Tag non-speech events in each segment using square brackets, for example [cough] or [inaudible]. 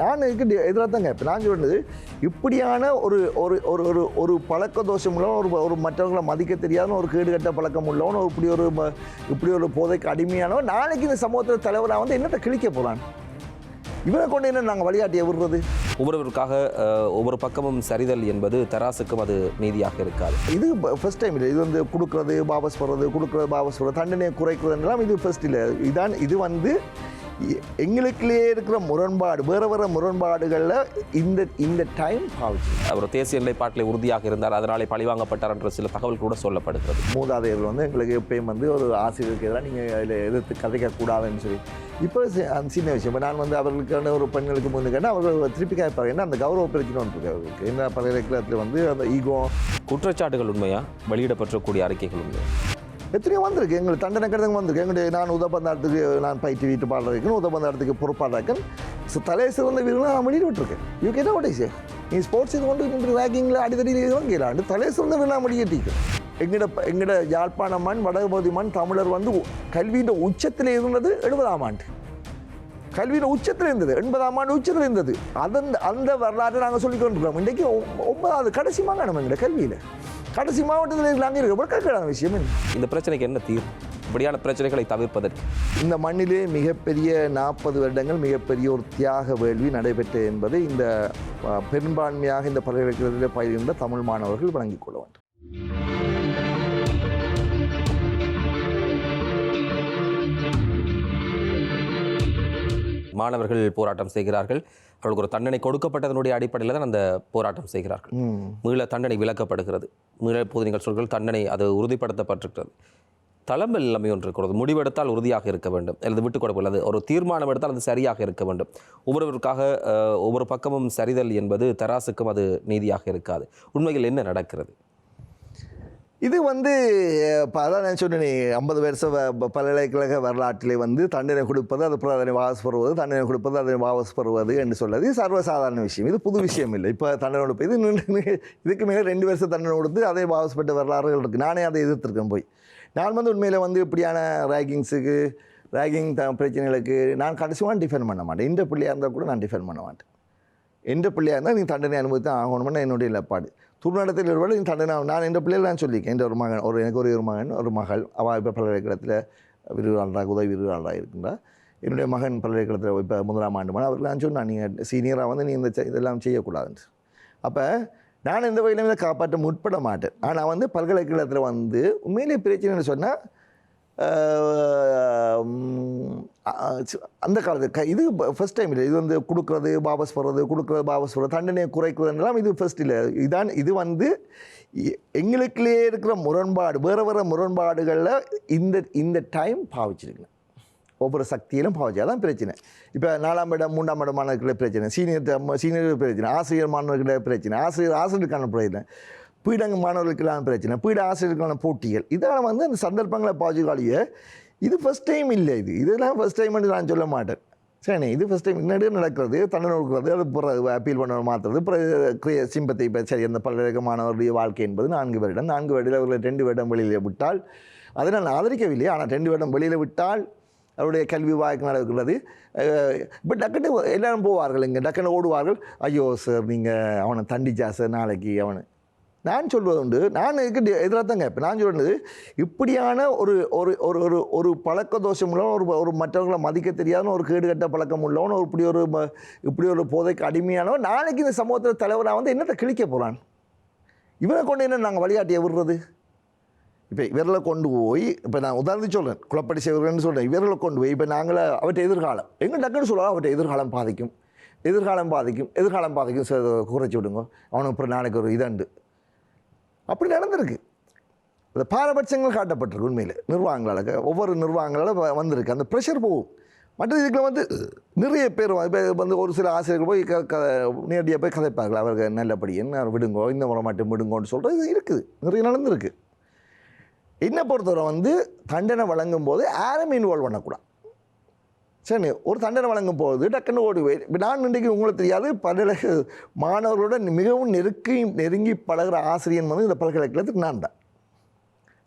நான் இதுக்கு எதிராக தான் கேட்பேன் நான் சொல்றது இப்படியான ஒரு ஒரு ஒரு ஒரு ஒரு பழக்க தோஷம் உள்ளவன் ஒரு ஒரு மற்றவங்களை மதிக்க தெரியாத ஒரு கேடுகட்ட பழக்கம் உள்ளவன் ஒரு இப்படி ஒரு இப்படி ஒரு போதைக்கு அடிமையானவன் நாளைக்கு இந்த சமூகத்தில் தலைவராக வந்து என்னத்தை கிழிக்க போகிறான் இவனை கொண்டு என்ன நாங்கள் வழிகாட்டிய விடுறது? ஒவ்வொருவருக்காக ஒவ்வொரு பக்கமும் சரிதல் என்பது தராசுக்கும் அது நீதியாக இருக்காது. இது ஃபர்ஸ்ட் டைம் இல்லை. இது வந்து கொடுக்குறது வாபஸ் போடுறது கொடுக்குறது வாபஸ் போடுறது தண்டனையை குறைக்கிறதுலாம் இது ஃபர்ஸ்ட் இல்லை. இதான் இது வந்து எங்களுக்குள்ளேயே இருக்கிற முரண்பாடு வேறு வேறு முரண்பாடுகளில் இந்த இந்த டைம் பாவிச்சு. அவர் தேசிய நிலைப்பாட்டில் உறுதியாக இருந்தார். அதனாலே பழிவாங்கப்பட்டார் என்ற சில தகவல் கூட சொல்லப்படுகிறது. மூதாதையர்கள் வந்து எங்களுக்கு எப்பயும் வந்து ஒரு ஆசிரியருக்கு எதிராக நீங்கள் அதில் எதிர்த்து கதைக்கக்கூடாதுன்னு சொல்லி. இப்போ அந்த சின்ன விஷயம். இப்போ நான் வந்து அவர்களுக்கான ஒரு பெண்களுக்கு முன்னு கேட்டால் அவர்கள் திருப்பி கேட்பாங்க என்ன அந்த கௌரவ பிரச்சனை ஒன்று இருக்கு என்ன பல்கலைக்கழகத்தில் வந்து அந்த ஈகோ குற்றச்சாட்டுகள் உண்மையா? வெளியிடப்பட்டிருக்கக்கூடிய அறிக்கைகள் உண்மையா? எத்தனையோ வந்திருக்கு. எங்களுக்கு தண்டனை கடிதம் வந்திருக்கு. எங்களுடைய நான் உதபந்தாரத்துக்கு நான் பயிற்சி வீட்டு பாடுறதுக்கு உதபந்தாரத்துக்கு பொறுப்பாடுறேன் ஸோ தலையை சிறந்த வீரர்கள் நான் வெளியிட்டு விட்டுருக்கேன் யூ கேட்ட ஓட்டேஸ் நீ ஸ்போர்ட்ஸ் இது கொண்டு நின்று ரேங்கிங்கில் அடித்தடி வாங்கிறாண்டு தலையை சிறந்த வீரர் நான் வெளியேற்றிக்கு எங்கட எங்கட யாழ்ப்பாண மண் வடபகுதி மண் தமிழர் வந்து கல்வியின் உச்சத்தில் இருந்தது எழுபதாம் ஆண்டு. கல்வியின் உச்சத்தில் இருந்தது. எண்பதாம் ஆண்டு உச்சத்தில் இருந்தது. அதன் அந்த வரலாற்றை நாங்கள் சொல்லிக் கொண்டிருக்கிறோம். இன்றைக்கு ஒன்பதாவது கடைசி மாகாணம் எங்கட கல்வியில். கடைசி மாவட்டத்தில் நாங்கள் இருக்க. கேட்கலான விஷயம் இந்த பிரச்சனைக்கு என்ன தீர்வு? இப்படியான பிரச்சனைகளை தவிர்ப்பதற்கு. இந்த மண்ணிலே மிகப்பெரிய நாற்பது வருடங்கள் மிகப்பெரிய ஒரு தியாக வேள்வி நடைபெற்றது என்பதை இந்த பெரும்பான்மையாக இந்த பல்கலைக்கழகத்தில் பயிர்கின்ற தமிழ் மாணவர்கள் வழங்கிக் கொள்ள வேண்டும். மாணவர்கள் போராட்டம் செய்கிறார்கள். அவர்களுக்கு ஒரு தண்டனை கொடுக்கப்பட்டதனுடைய அடிப்படையில் தான் அந்த போராட்டம் செய்கிறார்கள். மீள தண்டனை விலக்கப்படுகிறது. மீள இப்போது நீங்கள் சொல்கள் தண்டனை அது உறுதிப்படுத்தப்பட்டிருக்கிறது. தலைமை எல்லாமே ஒன்று இருக்கிறது. முடிவெடுத்தால் உறுதியாக இருக்க வேண்டும். அல்லது விட்டுக் அல்லது ஒரு தீர்மானம் எடுத்தால் அது சரியாக இருக்க வேண்டும். ஒவ்வொருவருக்காக ஒவ்வொரு பக்கமும் சரிதல் என்பது தராசுக்கும் அது நீதியாக இருக்காது. உண்மையில் என்ன நடக்கிறது? இது வந்து இப்போ அதான் நான் சொன்னேன் ஐம்பது வருஷம் வ- பல்கலைக்கழக வரலாற்றிலே வந்து தண்டனை கொடுப்பது அது அதனை வாபஸ் பெறுவது தண்டனை கொடுப்பது அதனை வாபஸ் பெறுவது என்று சொல்வது. சர்வசாதாரண விஷயம். இது புது விஷயம் இல்லை. இப்போ தண்டனை கொடுப்பு இது இதுக்கு மேலே ரெண்டு வருஷம் தண்டனை கொடுத்து அதை வாபஸ் பெற்ற வரலாறுகள் இருக்குது நானே அதை எதிர்த்திருக்கேன் போய். நான் வந்து உண்மையில் வந்து இப்படியான ரேகிங்ஸுக்கு ரேகிங் த பிரச்சனைகளுக்கு நான் கடைசியாக டிஃபெண்ட் பண்ண மாட்டேன். இந்த பிள்ளையாக இருந்தால் கூட நான் டிஃபெண்ட் பண்ண மாட்டேன். எந்த பிள்ளையாக இருந்தால் நீ தண்டனை அனுபவித்து ஆகணும்னு என்னுடைய நிலப்பாடு. துர்நடத்தில் இருவர்கள் நீ தந்தை நான் எந்த பிள்ளைகள் நான் சொல்லியிருக்கேன். என்ற ஒரு மகன் ஒரு எனக்கு ஒரு மகன் ஒரு மகள். அவள் இப்போ பல்கலைக்கழகத்தில் விருதாளராக உதவி விருதாளராக இருக்கின்றார் என்னுடைய மகன் பல்கலைக்கழகத்தில் இப்போ முதலாம் ஆண்டு மகன் அவருக்கு நான் சொன்னேன் நீங்கள் சீனியராக வந்து நீ இந்த இதெல்லாம் செய்யக்கூடாதுன்னு அப்போ நான் எந்த வகையிலும் இதை காப்பாற்ற முற்பட மாட்டேன். ஆனால் வந்து பல்கலைக்கழகத்தில் வந்து உண்மையிலேயே பிரச்சனைன்னு சொன்னால் அந்த காலத்து க இது ஃபர்ஸ்ட் டைம் இல்லை. இது வந்து கொடுக்குறது வாபஸ் போடுறது கொடுக்குறது வாபஸ் போடுறது தண்டனையை குறைக்கிறதுலாம் இது ஃபர்ஸ்ட் இல்லை. இதான் இது வந்து எ- எங்களுக்குள்ளேயே இருக்கிற முரண்பாடு வேறு வேறு முரண்பாடுகளில் இந்த இந்த டைம் பாவிச்சிருக்கேன் ஒவ்வொரு சக்தியிலும் பாவிச்சு அதான் பிரச்சனை. இப்போ நாலாம் இடம் மூன்றாம் இடம் மாணவர்கள பிரச்சனை. சீனியர் சீனியர் பிரச்சனை. ஆசிரியர் மாணவர்களே பிரச்சனை. ஆசிரியர் ஆசிரியருக்கான பிரச்சனை. பீடங்க மாணவர்களுக்கெல்லாம் பிரச்சனை பீட ஆசிரியர்களுக்கான போட்டிகள். இதெல்லாம் வந்து அந்த சந்தர்ப்பங்களை பாஜகாலிய இது ஃபர்ஸ்ட் டைம் இல்லை இது. இதெல்லாம் ஃபஸ்ட் டைம் நான் சொல்ல மாட்டேன். சரி இது ஃபஸ்ட் டைம் முன்னாடியே நடக்கிறது தண்டனை கொடுக்குறது அது பிறகு அப்பீல் பண்ண மாற்றுறது பிறகு சிம்பத்தை சரி அந்த பல்கலைக்கழக மாணவருடைய வாழ்க்கை என்பது நான்கு வருடம். நான்கு வருடம் அவர்களை ரெண்டு வருடம் வெளியில் விட்டால் அதை நான் ஆதரிக்கவில்லை. ஆனால் ரெண்டு வருடம் வெளியில் விட்டால் அவருடைய கல்வி வாய்க்கு நடக்கிறது. இப்போ டக்குன்னு எல்லாரும் போவார்கள் இங்கே டக்குன்னு ஓடுவார்கள். ஐயோ சார் நீங்கள் அவனை தண்டிச்சா சார் நாளைக்கு அவனை. நான் சொல்வது உண்டு. நான் இதுக்கு எதிராக தான் கேட்பேன் நான் சொல்வது இப்படியான ஒரு ஒரு ஒரு ஒரு ஒரு பழக்க தோஷம் உள்ளவன் ஒரு ஒரு மற்றவர்களை மதிக்க தெரியாதவன் ஒரு கேடு கட்ட பழக்கம் உள்ளவன் ஒரு இப்படி ஒரு இப்படி ஒரு போதைக்கு அடிமையானவன் நாளைக்கு இந்த சமூகத்தில் தலைவராக வந்து என்னத்தை கிழிக்க போகிறான் இவனை கொண்டு என்ன நாங்கள் வழிகாட்டியை விடுறது? இப்போ இவர்களை கொண்டு போய் இப்போ நான் உதாரணத்துக்கு சொல்கிறேன் குளப்படி செய்வர்கள்னு சொல்கிறேன் இவர்களை கொண்டு போய் இப்போ நாங்களே அவற்றை எதிர்காலம் எங்கள் டக்குன்னு சொல்லுவோம் அவற்றை எதிர்காலம் பாதிக்கும். எதிர்காலம் பாதிக்கும் எதிர்காலம் பாதிக்கும் குறைச்சி விடுங்க. அவனுக்கு அப்புறம் நாளைக்கு ஒரு இதண்டு. அப்படி நடந்திருக்கு. இந்த பாரபட்சங்கள் காட்டப்பட்டிருக்கு உண்மையில். நிர்வாகங்களால் ஒவ்வொரு நிர்வாகங்களால் வந்திருக்கு. அந்த ப்ரெஷர் போகும். மற்ற இதுக்குள்ள வந்து நிறைய பேர் வந்து ஒரு சில ஆசிரியர்கள் போய் க க நேரடியாக போய் கதைப்பார்கள். அவர்கள் நல்லபடி என்ன விடுங்கோ இந்த முறை மட்டும் விடுங்கோன்னு சொல்கிறது இருக்குது. நிறைய நடந்திருக்கு. என்னை பொறுத்தவரை வந்து தண்டனை வழங்கும் போது யாரும் இன்வால்வ் பண்ணக்கூடாது. சரி ஒரு தண்டனை வழங்கும் போது டக்குன்னு ஓடி போய் இப்போ நான் இன்றைக்கு உங்களுக்கு தெரியாது பல்கலை மாணவர்களுடன் மிகவும் நெருக்கி நெருங்கி பழகுற ஆசிரியன் வந்து இந்த பல்கலைக்கழகத்துக்கு நான் தான்.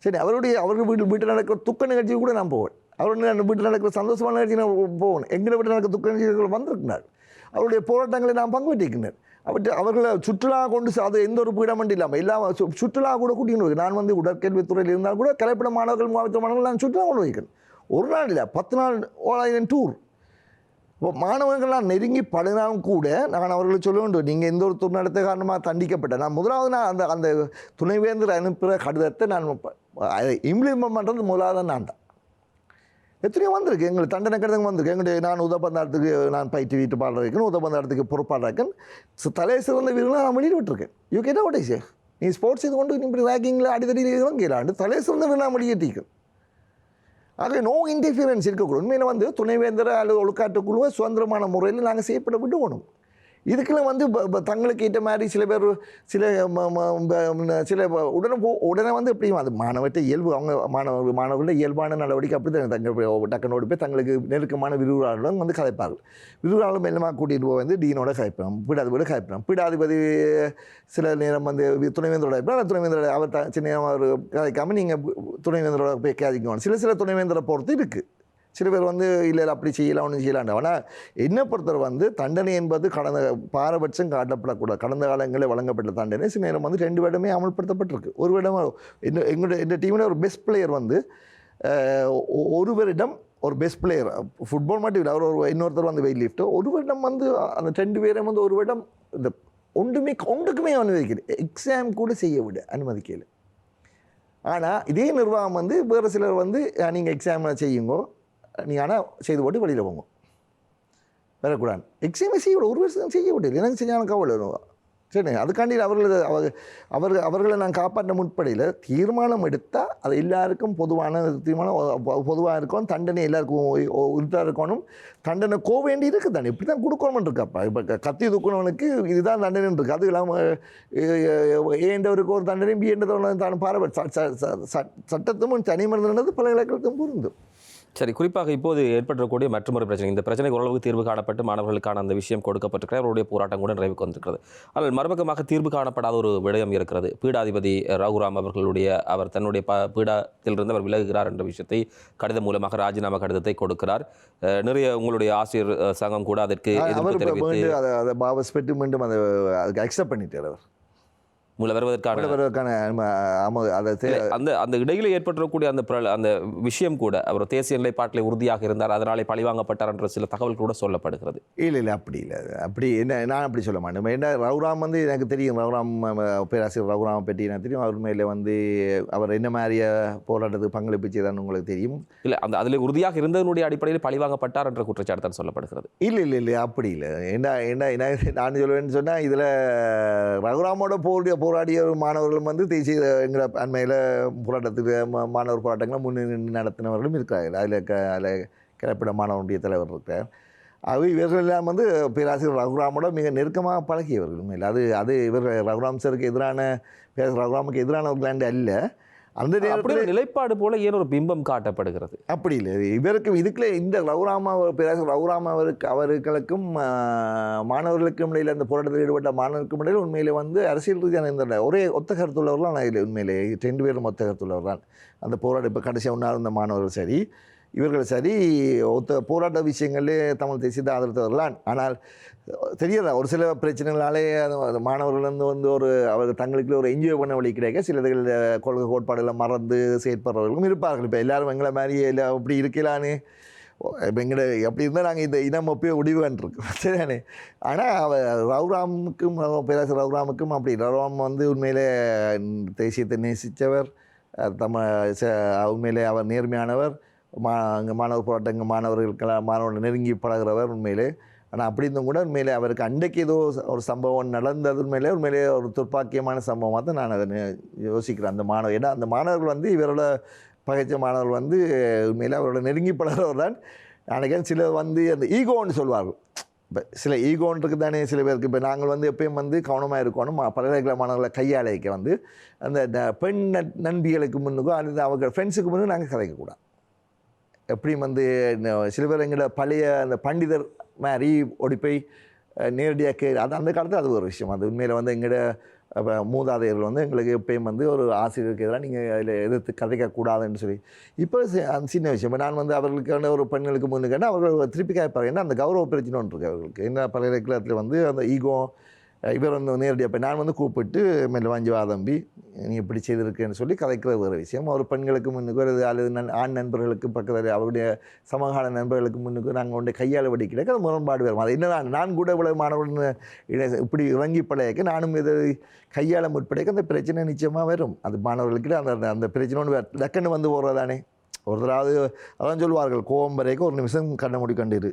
சரி அவருடைய அவர்கள் வீட்டில் வீட்டில் நடக்கிற துக்க நிகழ்ச்சி கூட நான் போவேன். அவருடைய வீட்டில் நடக்கிற சந்தோஷமான நிகழ்ச்சி நான் போவேன். எங்கள் வீட்டில் நடக்கிற துக்க நிகழ்ச்சிகள் வந்திருக்கிறார். அவருடைய போராட்டங்களை நான் பங்கு பெற்றிருக்கின்றேன் அவற்றை அவர்களை சுற்றுலா கொண்டு அது எந்த ஒரு பீடம் இல்லாமல் இல்லாமல் சுற்றுலா கூட கூட்டிகிட்டு நான் வந்து உடற்கல்வித்துறையில் இருந்தால் கூட கலைப்பட மாணவர்கள் மாவட்ட மாணவர்கள் நான் சுற்றுலா கொண்டு வைக்கிறேன் ஒரு நாள் இல்லை பத்து நாள் ஓலாயிரம் டூர் இப்போ மாணவர்கள்லாம் நெருங்கி பழகினாலும் கூட நான் அவர்களை சொல்ல வேண்டும் நீங்கள் எந்த ஒரு துர்நடத்த காரணமாக தண்டிக்கப்பட்டேன் நான் முதலாவது நான் அந்த அந்த துணைவேந்தர் அனுப்புகிற கடிதத்தை நான் இம்ப்ளிமெண்ட் பண்ணுறது முதலாவது நான் தான். எத்தனையோ வந்திருக்கு எங்களுக்கு தண்டனை கடிதம் வந்திருக்கு. எங்களுடைய நான் உதபந்தாரத்துக்கு நான் பயிற்சி வீட்டு பாடல் இருக்கேன் உதபந்தாரத்துக்கு பொறுப்பாளர் இருக்கேன். தலை சிறந்த வீரர்களை நான் வெளியில் விட்டுருக்கேன் யூ கேட்டா வாட் இஸ் நீ ஸ்போர்ட்ஸ் இது கொண்டு நீ இப்படி ரேக்கிங்கில் அடித்தடி கேளாண்டு தலை சிறந்த வீரர் நான் வெளியேற்றிக்கிறேன் ஆகவே நோ இன்டர்ஃபியரன்ஸ் இருக்கக்கூடாது. உண்மையில் வந்து துணைவேந்தர் அல்லது ஒழுக்காட்டுக்குழுவை சுதந்திரமான முறையில் நாங்கள் செய்யப்பட விடுவோம். இதுக்கெல்லாம் வந்து ப- ப- தங்களுக்கு ஏற்ற மாதிரி சில பேர் சில ம- சில உடனே போ உடனே வந்து எப்படி அது மாணவர்கிட்ட இயல்பு அவங்க மாணவ மாணவர்கள இயல்பான நடவடிக்கை அப்படி தான் தங்க டக்குனோடு போய் தங்களுக்கு நெருக்கமான விரிவுரையாளர்களும் வந்து கதைப்பார்கள் விரிவுரையாளர் மெல்லமாக கூட்டிகிட்டு போய் வந்து டீனோட கதைப்போம் பீடாதிபதி கதைப்போம் பீடாதிபதி சில நேரம் வந்து துணைவேந்தரோட கதைப்போம் துணைவேந்தரோட அவர் த- சின்ன நேரம் அவர் கதைக்காமல் நீங்கள் துணைவேந்தரோட போய் கதைக்கணும் சில சில துணைவேந்தரை பொறுத்து இருக்குது சில பேர் வந்து இல்லை இல்லை அப்படி செய்யலாம் ஒன்றும் செய்யலாண்டு ஆனால் என்னை பொறுத்தவரை வந்து தண்டனை என்பது கடந்த பாரபட்சம் காட்டப்படக்கூடாது. கடந்த காலங்களில் வழங்கப்பட்ட தண்டனை சில நேரம் வந்து ரெண்டு வருடமே அமல்படுத்தப்பட்டிருக்கு. ஒரு வருடம் என்ன எங்களுடைய எங்கள் டீமில் ஒரு பெஸ்ட் பிளேயர் வந்து ஒ- ஒரு வருடம் ஒரு பெஸ்ட் பிளேயர் ஃபுட்பால் மட்டும் இல்லை அவர் ஒரு இன்னொருத்தர் வந்து வெயிட் லிஃப்ட்டு ஒரு வருடம் வந்து அந்த ரெண்டு பேரும் வந்து ஒரு வருடம் இந்த ஒன்றுமே ஒன்றுக்குமே அனுமதிக்கல. எக்ஸாம் கூட செய்ய விட அனுமதிக்கல. ஆனால் இதே நிர்வாகம் வந்து வேறு சிலர் வந்து நீங்கள் எக்ஸாம் செய்யுங்கோ. நீங்கள் ஆனால் செய்து போட்டு வெளியில் போங்க. வரக்கூடாது எக்ஸாமே செய்ய விட ஒரு வருஷம் செய்ய விட்டு எனக்கு சரியான கவலை வரும். சரி அதுக்காண்டி அவர்கள் அவர் அவர்களை நான் காப்பாற்ற முற்படையில் தீர்மானம் எடுத்தால் அது எல்லாருக்கும் பொதுவான தீர்மானம் பொதுவாக இருக்கும் தண்டனை எல்லாருக்கும் உறுத்தாக இருக்கணும். தண்டனை கோ வேண்டி இருக்குது தானே இப்படி தான் கொடுக்கணும்னு இருக்காப்பா இப்போ கத்தி தூக்குனவனுக்கு இதுதான் தண்டனை இருக்குது அது இல்லாமல் ஏண்டவருக்கு ஒரு தண்டனை பி என்றவர்களும் தான் பாரபட்ச ச- ச- ச- சட்டத்தும் தனி மனிதனது இலக்கத்தும் பொருந்தும். சரி குறிப்பாக இப்போது ஏற்பட்டிருக்கக்கூடிய மற்றொரு பிரச்சனை. இந்த பிரச்சனைக்கு ஓரளவுக்கு தீர்வு காணப்பட்டு மாணவர்களுக்கான அந்த விஷயம் கொடுக்கப்பட்டிருக்கிறது. அவருடைய போராட்டம் கூட நிறைவுக்கு வந்திருக்கிறது. ஆனால் மறுபக்கமாக தீர்வு காணப்படாத ஒரு விடயம் இருக்கிறது. பீடாதிபதி ரகுராம் அவர்களுடைய அவர் தன்னுடைய ப பீடாத்திலிருந்து அவர் விலகுகிறார் என்ற விஷயத்தை கடிதம் மூலமாக ராஜினாமா கடிதத்தை கொடுக்கிறார். நிறைய உங்களுடைய ஆசிரியர் சங்கம் கூட அதற்கு எதிர்ப்பு தெரிவித்து மீண்டும் அதை பாவஸ் பெற்று மீண்டும் அதை அக்செப்ட் பண்ணிட்டார் அவர். மூல வருவதற்கான வருவதற்கான அந்த அந்த இடையில ஏற்பட்டிருக்கக்கூடிய அந்த அந்த விஷயம் கூட அவர் தேசிய நிலைப்பாட்டில் உறுதியாக இருந்தார் அதனாலே பழிவாங்கப்பட்டார் என்ற சில தகவல் கூட சொல்லப்படுகிறது. இல்லை இல்லை அப்படி இல்லை. அப்படி என்ன நான் அப்படி சொல்ல மாட்டேன். ஏன்னா ரகுராம் வந்து எனக்கு தெரியும் ரகுராம் பேராசிரியர் ரகுராம் பற்றி எனக்கு தெரியும். அவர் மேலே வந்து அவர் என்ன மாதிரிய போராட்டத்துக்கு பங்களிப்பு செய்தார்னு உங்களுக்கு தெரியும். இல்லை அந்த அதில் உறுதியாக இருந்ததனுடைய அடிப்படையில் பழிவாங்கப்பட்டார் என்ற குற்றச்சாட்டு தான் சொல்லப்படுகிறது. இல்லை இல்லை இல்லை அப்படி இல்லை. என்ன என்ன என்ன நான் சொல்லுவேன்னு சொன்னால் இதில் ரகுராமோட போராடிய போராடிய மாணவர்களும் வந்து தேசிய எங்கள் அண்மையில் போராட்டத்துக்கு மா- மாணவர் போராட்டங்களை முன்னின்று நடத்தினவர்களும் இருக்கிறார்கள். அதில் க அதில் கிளப்பிட மாணவனுடைய தலைவர் இருக்கிறார். அது இவர்கள் எல்லாம் வந்து பேராசிரியர் ரகுராமோட மிக நெருக்கமாக பழகியவர்கள் உண்மையில். அது அது இவர் ரகுராம் சருக்கு எதிரான பேராசிரியர் ரகுராமுக்கு எதிரானவர்களாண்டு அல்ல. அந்த நேரத்தில் நிலைப்பாடு போல ஏன் ஒரு பிம்பம் காட்டப்படுகிறது? அப்படி இல்லை. இவருக்கு இதுக்குள்ளே இந்த ரகுராமா பேராசிரியர் ரகுராமா அவருக்கு அவர்களுக்கும் மாணவர்களுக்கும் இடையில் அந்த போராட்டத்தில் ஈடுபட்ட மாணவருக்கும் இடையில் உண்மையிலே வந்து அரசியல் ரீதியான இந்த ஒரே ஒத்த கருத்துள்ளவர்கள் நான் இதில் உண்மையிலே ரெண்டு பேரும் ஒத்த கருத்துள்ளவர் தான் அந்த போராட்டம் இப்போ கடைசியாக ஒன்றா இருந்த மாணவர்கள் சரி. இவர்கள் சரி ஒத்த போராட்ட விஷயங்களே தமிழ் தேசியத்தை ஆதரித்தவர்களான். ஆனால் தெரியல ஒரு சில பிரச்சனைகளாலே அது மாணவர்கள் வந்து ஒரு அவர் தங்களுக்குள்ள ஒரு என்ஜாய் பண்ண வழி கிடைக்க சிலதுகள் கொள்கை கோட்பாடுகளை மறந்து செயற்படுறவர்களும் இருப்பார்கள். இப்போ எல்லாரும் எங்களை மாதிரி இல்லை அப்படி இருக்கலான்னு. இப்போ எங்கள்ட எப்படி இருந்தால் நாங்கள் இந்த இனம் அப்பயே முடிவுன்றிருக்கோம் [laughs] சரியானே ஆனால் அவர் ரவுராமுக்கும் பேராசர் ரவுராமுக்கும் அப்படி ரவுராம் வந்து உண்மையிலே தேசியத்தை நேசித்தவர். தம்ம ச- உண்மையிலே அவர் நேர்மையானவர். மா அங்கே மாணவர் போராட்டங்கள் மாணவர்களுக்கெல்லாம் மாணவர்கள் நெருங்கி பழகிறவர் உண்மையிலே. ஆனால் அப்படி இருந்தும் கூட உண்மையிலே அவருக்கு அன்றைக்கு ஏதோ ஒரு சம்பவம் நடந்தது உண்மையிலே உண்மையிலே ஒரு துர்ப்பாக்கியமான சம்பவமாக தான் நான் அதை யோசிக்கிறேன். அந்த மாணவர் ஏன்னா அந்த மாணவர்கள் வந்து இவரோட பகைச்ச மாணவர்கள் வந்து உண்மையிலே அவரோட நெருங்கி பழகிறவர் தான் நினைக்கிறேன் சிலர் வந்து அந்த ஈகோன்னு சொல்வார்கள். இப்போ சில ஈகோன்றது தானே சில பேருக்கு. இப்போ நாங்கள் வந்து எப்பயும் வந்து கவனமாக இருக்கணும். பல்கலைக்கழக மாணவர்களை கையாளைக்க வந்து அந்த பெண் நண்பிகளுக்கு முன்னுக்கும் அல்லது அவங்க ஃப்ரெண்ட்ஸுக்கு முன்னுக்கும் நாங்கள் கதைக்கக்கூடாது. எப்படியும் வந்து இந்த சில பேர் எங்களோட பழைய அந்த பண்டிதர் மாதிரி ஓடி போய் நேரடியாக கே அது அந்த காலத்தில் அது ஒரு விஷயம். அது உண்மையில் வந்து எங்களோட மூதாதையர்கள் வந்து எங்களுக்கு எப்பயும் வந்து ஒரு ஆசிரியருக்கு எதிராக நீங்கள் அதில் எதிர்த்து கதைக்கக்கூடாதுன்னு சொல்லி. இப்போ அந்த சின்ன விஷயம். நான் வந்து அவர்களுக்கான ஒரு பெண்களுக்கு முன்னுக்கான அவர்கள் திருப்பி கேட்பாங்க ஏன்னா அந்த கௌரவ பிரச்சனை ஒன்று இருக்குது அவர்களுக்கு. என்ன பல்கலைக்கழகத்தில் வந்து அந்த ஈகோ இவர் வந்து நேரடியாக இப்போ நான் வந்து கூப்பிட்டு மெல்ல வாஞ்சி வாதம்பி நீ இப்படி செய்திருக்கேன்னு சொல்லி கதைக்கிறது ஒரு விஷயம். ஒரு பெண்களுக்கு முன்னுக்கு ஒரு அல்லது நன் ஆண் நண்பர்களுக்கு பக்கத்தில் அவருடைய சமகால நண்பர்களுக்கு முன்னுக்கு நாங்கள் ஒன்றை கையாள வடி கிடைக்க. அது முரண்பாடு வரும் அது என்ன நான் கூட இவ்வளவு மாணவர்கள் இட- இப்படி இறங்கி பழையக்க நானும் இதை கையாள முற்படைக்க அந்த பிரச்சனை நிச்சயமாக வரும். அது மாணவர்களுக்கு அந்த அந்த- அந்த பிரச்சனை ஒன்று டக்குன்னு வந்து போகிறதானே ஒருத்தராவது அதான் சொல்லுவார்கள் கோவம் வரைக்கும் ஒரு நிமிஷம் கண்ண மூடி கண்டிரு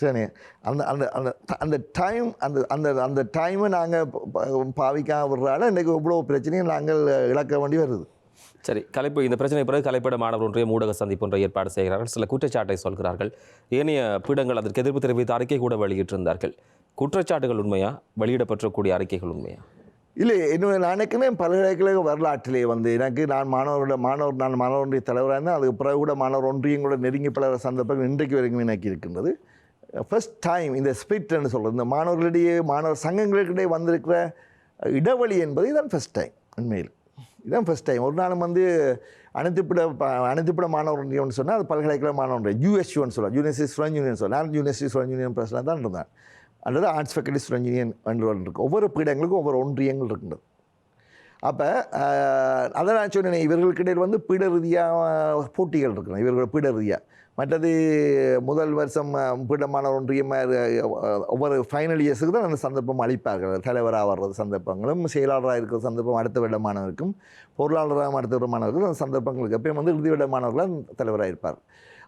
சரி அந்த அந்த அந்த அந்த டைம் அந்த அந்த அந்த டைமை நாங்கள் பாவிக்காம விடுறால இன்றைக்கி இவ்வளோ பிரச்சனையும் நாங்கள் இழக்க வேண்டி வருது. சரி கலைப்பு இந்த பிரச்சனை பிறகு கலைப்பட மாணவர் ஒன்றிய ஊடக சந்திப்பு ஒன்றை ஏற்பாடு செய்கிறார்கள். சில குற்றச்சாட்டை சொல்கிறார்கள். ஏனைய பீடங்கள் அதற்கு எதிர்ப்பு தெரிவித்த அறிக்கை கூட வெளியிட்டிருந்தார்கள். குற்றச்சாட்டுகள் உண்மையா? வெளியிடப்பட்டிருக்கக்கூடிய அறிக்கைகள் உண்மையா? இல்லை இன்னொரு நான் நினைக்கிறேன் என் பல்கலைக்கழக வரலாற்றிலே வந்து எனக்கு நான் மாணவரோட மாணவர் நான் மாணவர் ஒன்றிய தலைவராக இருந்தேன் அதுக்கு பிறகு கூட மாணவர் ஒன்றியம் கூட நெருங்கி பலர சந்தர்ப்பங்கள் இன்றைக்கு வரைக்கும் எனக்கு இருக்கின்றது. ஃபஸ்ட் டைம் இந்த ஸ்பிரிட்னு சொல்கிறது இந்த மாணவர்களிடையே மாணவர் சங்கங்களுக்கிடையே வந்திருக்கிற இடைவெளி என்பது இதுதான் ஃபஸ்ட் டைம் உண்மையில். இதுதான் ஃபர்ஸ்ட் டைம் ஒரு நாளும் வந்து அனைத்துப்பிட ப- அனைத்துப்பிட மாணவர் ஒன்றியம்னு சொன்னால் அது பல்கலைக்கழக மாணவர் யூஎஸ்யூன்னு சொல்லலாம் யூனிவர்சிட்டி ஸ்டூடெண்ட் யூனியன் சொல்லலாம் நான் யூனிவர்சிட்டி ஸ்டூடெண்ட் யூனியன் பிரசிடண்ட் தான் இருந்தேன் அல்லது ஆர்ட்ஸ் ஃபேக்கல்டி ஸ்டூடெண்ட் யூனியன் என்று இருக்குது ஒவ்வொரு பீடங்களுக்கும் ஒவ்வொரு ஒன்றியங்கள் இருக்கின்றது. அப்போ அதை நான் சொன்னேன் இவர்களுக்கிடையில் வந்து பீட ரீதியாக போட்டிகள் இருக்கணும் இவர்கள் பீட ரீதியாக மற்றது முதல் வருஷம் அஹ், பீடமான ஒன்றியம் ஒவ்வொரு ஃபைனல் இயர்ஸுக்கு தான் அந்த சந்தர்ப்பம் அளிப்பார்கள். தலைவராக வர்றது சந்தர்ப்பங்களும் செயலாளராக இருக்கிற சந்தர்ப்பம் அடுத்த விடமானவருக்கும் பொருளாளராக அடுத்த விடமானவருக்கும் அந்த சந்தர்ப்பங்களுக்கு எப்பயும் வந்து இறுதி விடமானவர்களாக தலைவராக இருப்பார்.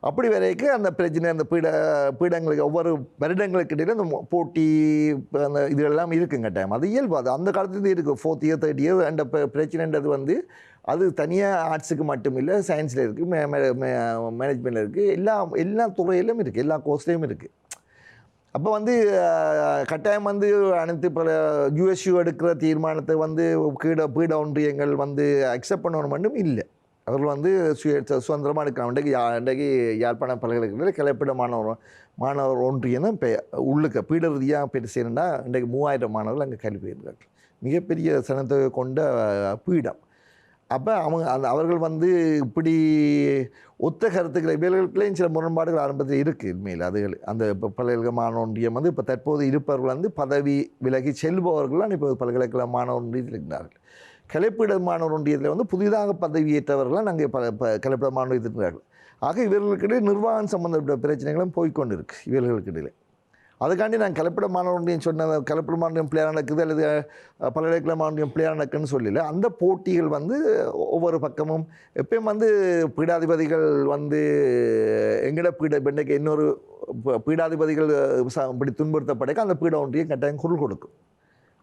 அப்படி வரைக்கும் அந்த பிரச்சனை அந்த பீட பீடங்களுக்கு ஒவ்வொரு வருடங்களுக்கு இடையில அந்த போட்டி அந்த இதுகளெல்லாம் இருக்குங்க டைம் அது இயல்பு. அது அந்த காலத்துலேருந்து இருக்குது ஃபோர்த் இயர் தேர்ட் இயர் அந்த பிரச்சனைன்றது வந்து அது தனியாக ஆர்ட்ஸுக்கு மட்டும் இல்லை சயின்ஸில் இருக்குது மே மேனேஜ்மெண்ட்டில் இருக்குது எல்லா எல்லா துறையிலும் இருக்குது எல்லா கோர்ஸ்லேயும் இருக்குது அப்போ வந்து கட்டாயம் வந்து அனைத்து பல யூஎஸ்யூ எடுக்கிற தீர்மானத்தை வந்து கீட பீட ஒன்றியங்கள் வந்து அக்செப்ட் பண்ணணும் மட்டும் இல்லை. அவர்கள் வந்து சுய சுதந்திரமாக எடுக்கலாம் அன்றைக்கு யா அன்றைக்கு யாழ்ப்பாண பல்கலைக்கழகத்தில் கிளப்பிட மாணவர் மாணவர் ஒன்றியம் தான் உள்ளுக்க பீட ரீதியாக பெருசுன்னா இன்றைக்கு மூவாயிரம் மாணவர்கள் அங்கே கல்வி பயிர்கிறார்கள் மிகப்பெரிய சனத்தொகை கொண்ட பீடம். அப்போ அவங்க அந்த அவர்கள் வந்து இப்படி ஒத்த கருத்துக்களை இவர்களுக்குள்ளேயும் சில முரண்பாடுகள் ஆரம்பத்தில் இருக்குது உண்மையில் அதுகள் அந்த இப்போ பல்கலைக்கழக மாணவன்றியம் வந்து இப்போ தற்போது இருப்பவர்கள் வந்து பதவி விலகி செல்பவர்கள்லாம் இப்போ பல்கலைக்கழக மாணவன்றியத்தில் இருக்கிறார்கள். கலைப்பிட மாணவர் ஒன்றியத்தில் வந்து புதிதாக பதவியேற்றவர்களாம் நாங்கள் ப ப கலைப்பிட மாணவர் ஆக இவர்களுக்கிடையே நிர்வாகம் சம்பந்தப்பட்ட பிரச்சனைகளும் போய்க்கொண்டு இருக்கு இவர்களுக்கிடையே அதுக்காண்டி நான் கலப்பிட மாணவன் சொன்ன கலப்பிட மாநிலம் பிளேயர் நடக்குது அல்லது பல்கலைக்கழக மாநிலம் பிளேயர் நடக்குன்னு சொல்லல. அந்த போட்டிகள் வந்து ஒவ்வொரு பக்கமும் எப்பயும் வந்து பீடாதிபதிகள் வந்து எங்கட பீட பெண்டைக்கு இன்னொரு ப- பீடாதிபதிகள் இப்படி துன்புறுத்தப்படைக்க அந்த பீட ஒன்றியம் கட்டாயம் குரல் கொடுக்கும்.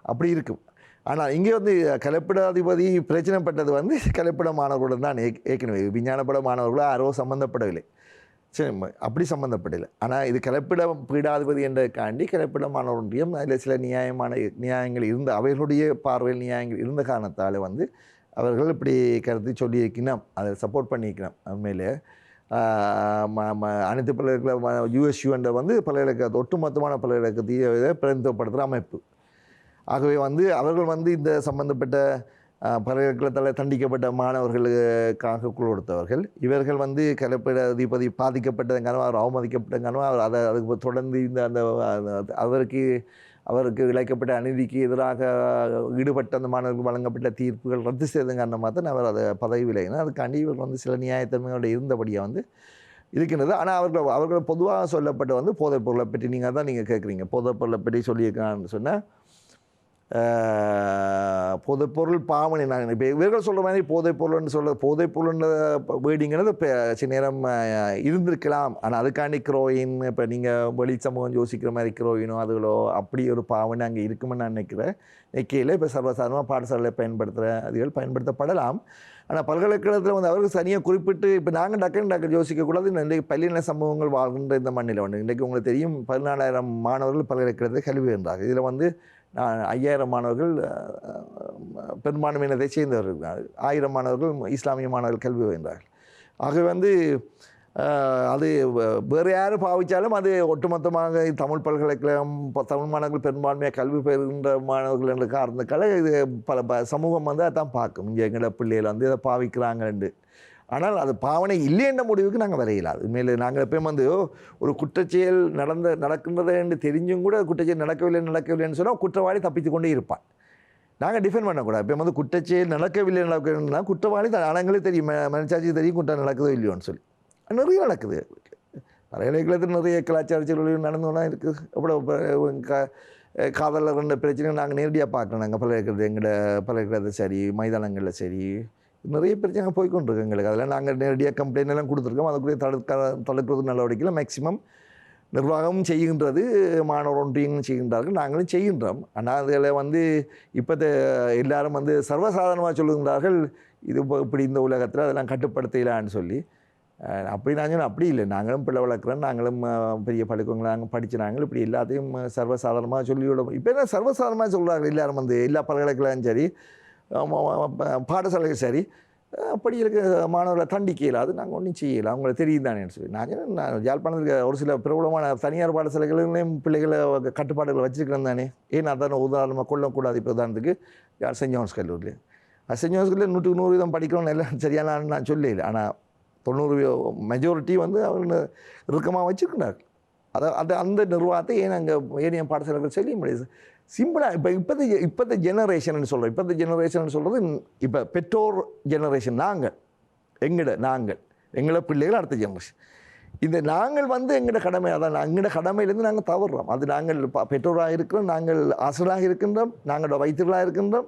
அப்படி இருக்கும். ஆனால் இங்கே வந்து கலப்பிடாதிபதி பிரச்சனைப்பட்டது வந்து கலப்பிட மாணவர்களுடன் தான் ஏ- ஏற்கனவே. விஞ்ஞானப்பட மாணவர்களோ யாரோ சம்மந்தப்படவில்லை சரி அப்படி சம்மந்தப்படலை ஆனால் இது கலப்பிட பீடாதிபதி என்றதுக்காண்டி கலப்பிட மாணவர்களுடையும் அதில் சில நியாயமான நியாயங்கள் இருந்த அவர்களுடைய பார்வையில் நியாயங்கள் இருந்த காரணத்தால் வந்து அவர்கள் இப்படி கருத்து சொல்லியிருக்கணும் அதை சப்போர்ட் பண்ணியிருக்கணும் உண்மையிலே ம- அனைத்து பல்கலைக்கழக யூஎஸ்யூன்ற வந்து பல்கலைக்கழக ஒட்டுமொத்தமான பல்கலைக்கழகத்தை பிரதிநிதித்துவப்படுத்துகிற அமைப்பு. ஆகவே வந்து அவர்கள் வந்து இந்த சம்பந்தப்பட்ட பல்கலைக்கழகத்தால் தண்டிக்கப்பட்ட மாணவர்களுக்காக குழு கொடுத்தவர்கள். இவர்கள் வந்து கலப்பிட அதிபதி பாதிக்கப்பட்டதுங்கான அவர் அவமதிக்கப்பட்டதுங்கான அவர் அதை அதுக்கு தொடர்ந்து இந்த அந்த அவருக்கு அவருக்கு இழைக்கப்பட்ட அநீதிக்கு எதிராக ஈடுபட்ட அந்த மாணவர்களுக்கு வழங்கப்பட்ட தீர்ப்புகள் ரத்து செய்தது காரணமாக தான் அவர் அதை பதவி விலகினார். அதுக்காண்டி இவர் வந்து சில நியாயத்தன்மையோடு இருந்தபடியாக வந்து இருக்கின்றது. ஆனால் அவர்கள் அவர்கள் பொதுவாக சொல்லப்பட்ட வந்து போதைப் பொருளை பற்றி நீங்கள் தான் நீங்கள் கேட்குறீங்க. போதைப் பொருளை பற்றி சொல்லியிருக்கான்னு சொன்னால் போதைப்பொருள் பாவனை நான் இப்போ இவர்கள் சொல்கிற மாதிரி போதை பொருள்னு சொல்ல போதைப் பொருள்ன்ற வேடிங்கிறது இப்போ சில நேரம் இருந்திருக்கலாம். ஆனால் அதுக்காண்டி குரோயின் இப்போ நீங்கள் வெளி சமூகம் யோசிக்கிற மாதிரி குரோயினோ அதுகளோ அப்படி ஒரு பாவனை அங்கே இருக்குமென்னு நான் நினைக்கிறேன். நிற்கையில் இப்போ சர்வசாதாரணமாக பாடசாலையில் பயன்படுத்துகிற அதுகள் பயன்படுத்தப்படலாம். ஆனால் பல்கலைக்கழகத்தில் வந்து அவர்கள் சரியாக குறிப்பிட்டு இப்போ நாங்கள் டக்குன்னு டக்கு யோசிக்கக்கூடாது இன்றைக்கு பள்ளியின சமூகங்கள் வாழ்கின்ற இந்த மண்ணில் வந்து இன்றைக்கு உங்களுக்கு தெரியும் பதினாலாயிரம் மாணவர்கள் பல்கலைக்கழகத்தில் கல்வி வருகிறார்கள் இதில் வந்து நான் ஐயாயிரம் மாணவர்கள் பெரும்பான்மையினரை சேர்ந்தவர்கள் ஆயிரம் மாணவர்கள் இஸ்லாமிய மாணவர்கள் கல்வி வருகிறார்கள் ஆகவே வந்து அது வேறு யார் பாவித்தாலும் அது ஒட்டுமொத்தமாக தமிழ் பல்கலைக்கழகம் ப- தமிழ் மாணவர்கள் பெரும்பான்மையாக கல்வி பெறுகின்ற மாணவர்கள் என்ற காரணத்துக்காக இது பல ப சமூகம் வந்து அதான் பார்க்கும். இங்கே எங்களோட பிள்ளைகள் வந்து இதை பாவிக்கிறாங்கன்ட்டு ஆனால் அது பாவனை இல்லை என்ற முடிவுக்கு நாங்கள் வரையலாது உண்மையில் நாங்கள் எப்பயும் வந்து ஒரு குற்றச்செயல் நடந்த நடக்கின்றது என்று தெரிஞ்சும் கூட குற்றச்செயல் நடக்கவில்லை நடக்கவில்லைன்னு சொன்னால் குற்றவாளி தப்பித்து கொண்டே இருப்பான். நாங்கள் டிஃபெண்ட் பண்ணக்கூடாது. இப்போ வந்து குற்றச்செயல் நடக்கவில்லை நடக்கணும்னா குற்றவாளி தான். ஆனங்களே தெரியும் மனசாட்சி தெரியும் குற்றம் நடக்குதோ இல்லையோன்னு சொல்லி. நிறைய நடக்குது. பல்கலைக்கழகத்தில் நிறைய கலாச்சார சீரழிவு நடந்தோன்னா இருக்குது அப்புறம் கா காதலர் ரெண்டு பிரச்சனைகள் நாங்கள் நேரடியாக பார்க்குறோம் நாங்கள் பல்கலைக்கழகத்தை எங்களோட இருக்கிறது சரி மைதானங்களில் சரி நிறைய பிரச்சனை போய்க்கொண்டிருக்கு எங்களுக்கு அதெல்லாம் நாங்கள் நேரடியாக கம்ப்ளைண்ட் எல்லாம் கொடுத்துருக்கோம். அதுக்குரிய தடுக்க தடுக்கிறது நடவடிக்கையில் மேக்சிமம் நிர்வாகம் செய்கின்றது மாணவர் ஒன்றியங்களும் செய்கின்றார்கள். நாங்களும் செய்கின்றோம். ஆனால் அதில் வந்து இப்போ எல்லாரும் வந்து சர்வசாதாரணமாக சொல்லுகின்றார்கள் இது இப்போ இப்படி இந்த உலகத்தில் அதெல்லாம் கட்டுப்படுத்தலான்னு சொல்லி. அப்படி நான் சொன்னேன். அப்படி இல்லை. நாங்களும் பிள்ளை வளர்க்குறோம். நாங்களும் பெரிய பள்ளிக்கூடங்கள் நாங்கள் படித்து நாங்கள் இப்படி எல்லாத்தையும் சர்வசாதாரணமாக சொல்லி விட இப்போ என்ன சர்வசாதாரணமாக சொல்கிறாங்க எல்லாரும் வந்து எல்லா பல்கலைக்கழகம் சரி ஆமா, சரி. அப்படி இருக்க மாணவர்களை தண்டிக்க இயலாது நாங்கள் ஒன்றும் செய்யல. அவங்கள தெரியும் தானே சொல்லி. நாங்கள் நான் யாழ்ப்பாணத்தில் ஒரு சில பிரபலமான தனியார் பாடசாலைகளிலையும் பிள்ளைகளை கட்டுப்பாடுகளை வச்சுருக்கிறேன் தானே. ஏன் அதான் உதாரணமாக கொள்ளக்கூடாது இப்போ உதாரணத்துக்கு? யார்? சென்ட் ஜான்ஸ் கல்லூரியில். சென்ட் ஜான்ஸ் கல்லூரியில் நூற்றுக்கு நூறு வீதம் படிக்கணும்னு எல்லாம் சரியான நான் சொல்லல ஆனால் தொண்ணூறு மெஜாரிட்டி வந்து அவங்க இறுக்கமாக வச்சுருக்கிறார்கள். அதை அந்த அந்த நிர்வாகத்தை ஏன் அங்கே ஏனைய பாடசாலைகள் செய்ய முடியாது? சிம்பிளாக இப்போ இப்போது இப்போத்த ஜெனரேஷன் சொல்கிறோம் இப்போத்த ஜெனரேஷன் சொல்கிறது இப்போ பெற்றோர் ஜெனரேஷன் நாங்கள். எங்கட நாங்கள். எங்களோட பிள்ளைகள் அடுத்த ஜெனரேஷன் இந்த நாங்கள் வந்து எங்களோட கடமை அதான் எங்களோட கடமையிலேருந்து நாங்கள் தவறுறோம் அது நாங்கள் பெற்றோராக இருக்கிறோம் நாங்கள் ஆசிரியராக இருக்கின்றோம் நாங்களோட வைத்தியர்களாக இருக்கின்றோம்.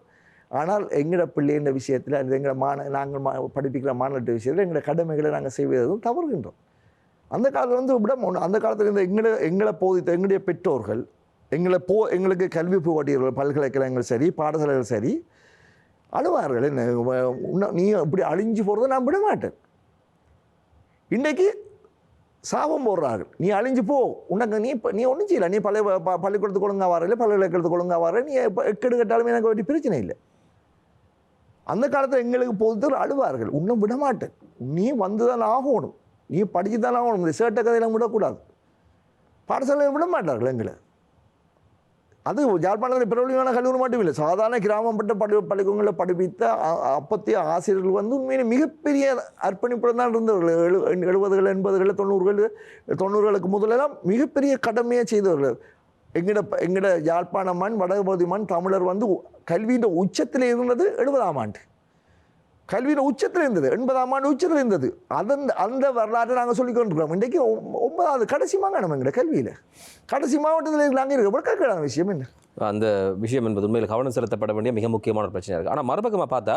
ஆனால் எங்களோட பிள்ளைன்ற விஷயத்தில் அது எங்களோட மாண நாங்கள் மா படிப்பிக்கிற மாணவர்கிட்ட விஷயத்தில் எங்களோட கடமைகளை நாங்கள் செய்வதும் தவறுகின்றோம். அந்த காலத்தில் வந்து விட ஒன்று அந்த காலத்தில் இருந்த எங்களை எங்களை போதித்த எங்களுடைய பெற்றோர்கள் எங்களை போ எங்களுக்கு கல்வி போட்டிகள் பல்கலைக்கழகங்கள் சரி பாடசாலைகள் சரி அழுவார்கள் என்ன உன்ன- நீ இப்படி அழிஞ்சு போகிறத நான் விட மாட்டேன் இன்றைக்கு சாபம் போடுறார்கள். நீ அழிஞ்சு போ உனக்கு நீ இப்போ நீ ஒன்றும் செய்யலை. நீ பழைய ப- பள்ளிக்கூடத்துக்கு ஒழுங்காக வர இல்லை பல்கலைக்கழகத்துக்கு வர நீ இப்போ எக்கெடு கட்டாலுமே எனக்கு வேண்டிய பிரச்சனை இல்லை. அந்த காலத்தில் எங்களுக்கு பொறுத்தவரை அழுவார்கள். இன்னும் விட மாட்டேன் நீ வந்து தான் ஆகணும். நீ படிச்சு தான் ஆகணும். இந்த கதையெல்லாம் விடக்கூடாது. பாடசாலையில் விட மாட்டார்கள் எங்களை. அது யாழ்ப்பாணத்தில் பிரபலமான கல்லூரி மட்டும் இல்லை சாதாரண கிராமப்பட்ட படி பள்ளிக்கூடங்களில் படிப்பித்த அப்பத்திய ஆசிரியர்கள் வந்து உண்மையிலே மிகப்பெரிய அர்ப்பணிப்புடன் தான் இருந்தவர்கள் எழு எழுபதுகள் எண்பதுகள் தொண்ணூறுகள் தொண்ணூறுகளுக்கு முதலெல்லாம் மிகப்பெரிய கடமையை செய்தவர்கள் எங்கட எங்கட யாழ்ப்பாண மண் வடபகுதி மண் தமிழர் வந்து கல்வியின் உச்சத்தில் இருந்தது எழுபதாம் ஆண்டு கல்வியில் உச்சத்தில் இருந்தது. எண்பதாம் ஆண்டு உச்சத்தில் இருந்தது. அதன் அந்த வரலாற்றை நாங்கள் சொல்லிக் கொண்டிருக்கிறோம். இன்றைக்கு ஒன்பதாவது கடைசி மாகாணம் எங்கட கல்வியில். கடைசி மாவட்டத்தில் நாங்கள் இருக்கிற விளக்கக்கான விஷயம் என்ன? அந்த விஷயம் என்பது உண்மையில் கவனம் செலுத்தப்பட வேண்டிய மிக முக்கியமான ஒரு பிரச்சனை இருக்குது ஆனால் மறுபக்கமாக பார்த்தா